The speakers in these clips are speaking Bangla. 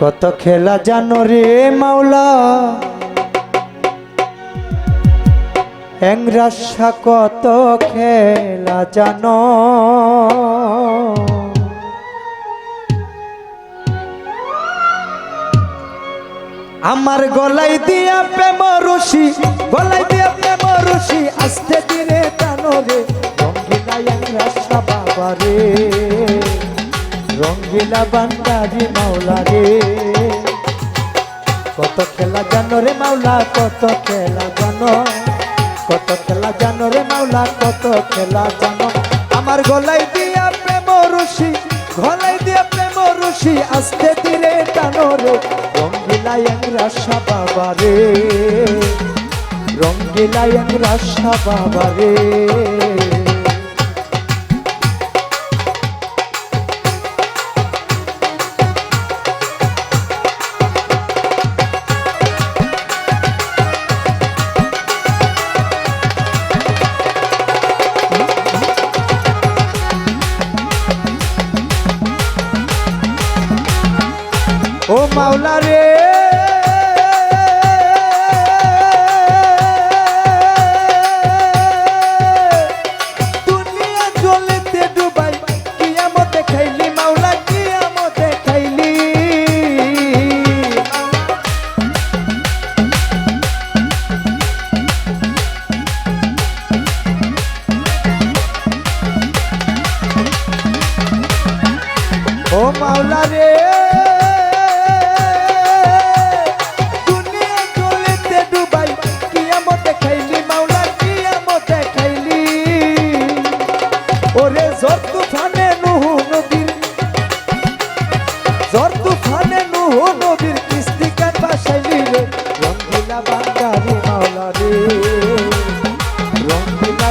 কত খেলা জানো রে মাওলা। হ্যাংরাসা কত খেলা জানো। আমার গলাই দিয়া প্রেম রশি গলাই দিয়া প্রেম রশি, আস্তে দিনে টানো রে হ্যাংরাসা বাবা রে রঙ্গিলা বান্দারি মাওলা রে। কত খেলা জানো রে মাওলা, কত খেলা জানো। কত খেলা জানো রে মাওলা, কত খেলা জানো। আমার গলাই দিয়া প্রেম রশি গলাই দিয়া প্রেম রশি, আস্তে ধীরে টানো রে। রঙ্গিলা রাসা বাবা রে। রঙ্গিলা রাসা বাবা রে। মাওলা রে রে রঙ্গিলা বান্দারি মাওলা রে রঙ্গিলা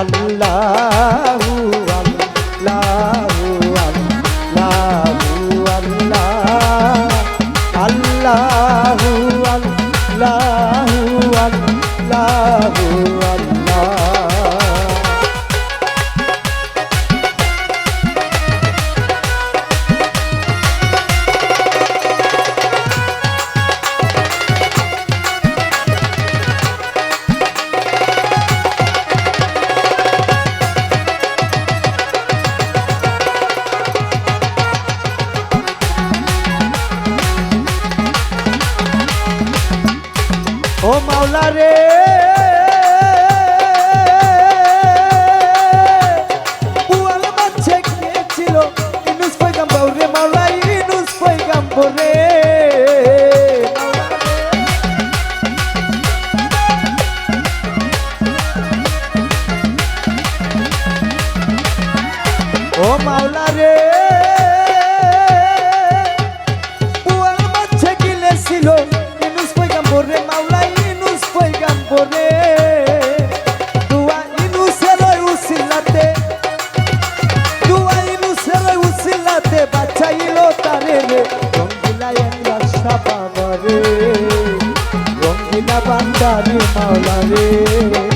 আল্লাহু ও মাওলা রে। ও মাওলা রে। রঙ্গিলা বান্দারি মাওলা রে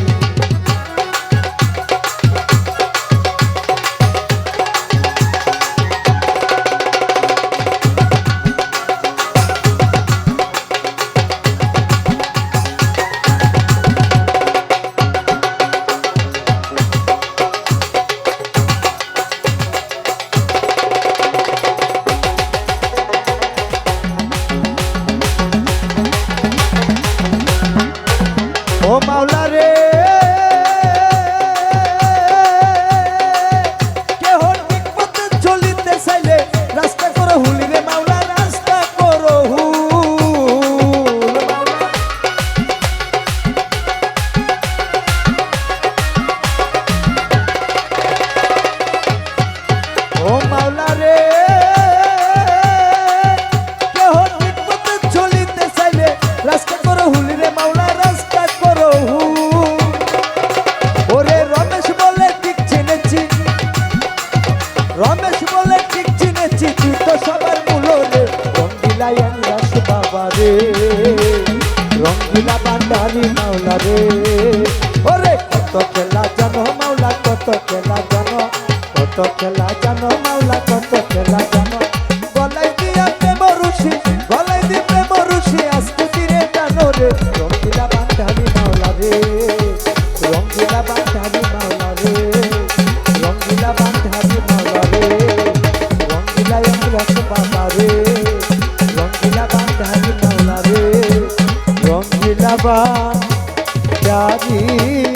রে ওরে, কত খেলা জানো মাওলা, কত খেলা জানো, কত খেলা জানো মাওলা, কত খেলা জানো। গলাই দিয়া প্রেম রুষি গলাই দি প্রেম রুষি আজকে তীরে জানো রে। রঙ্গিলা বান্ধাবি মাওলা রে, রঙ্গিলা বান্ধাবি মাওলা রে, রঙ্গিলা বান্ধাবি মাওলা রে, রঙ্গিলা রস বাবা রে, রঙ্গিলা বান্ধাবি মাওলা রে, রঙ্গিলা বা प्यारी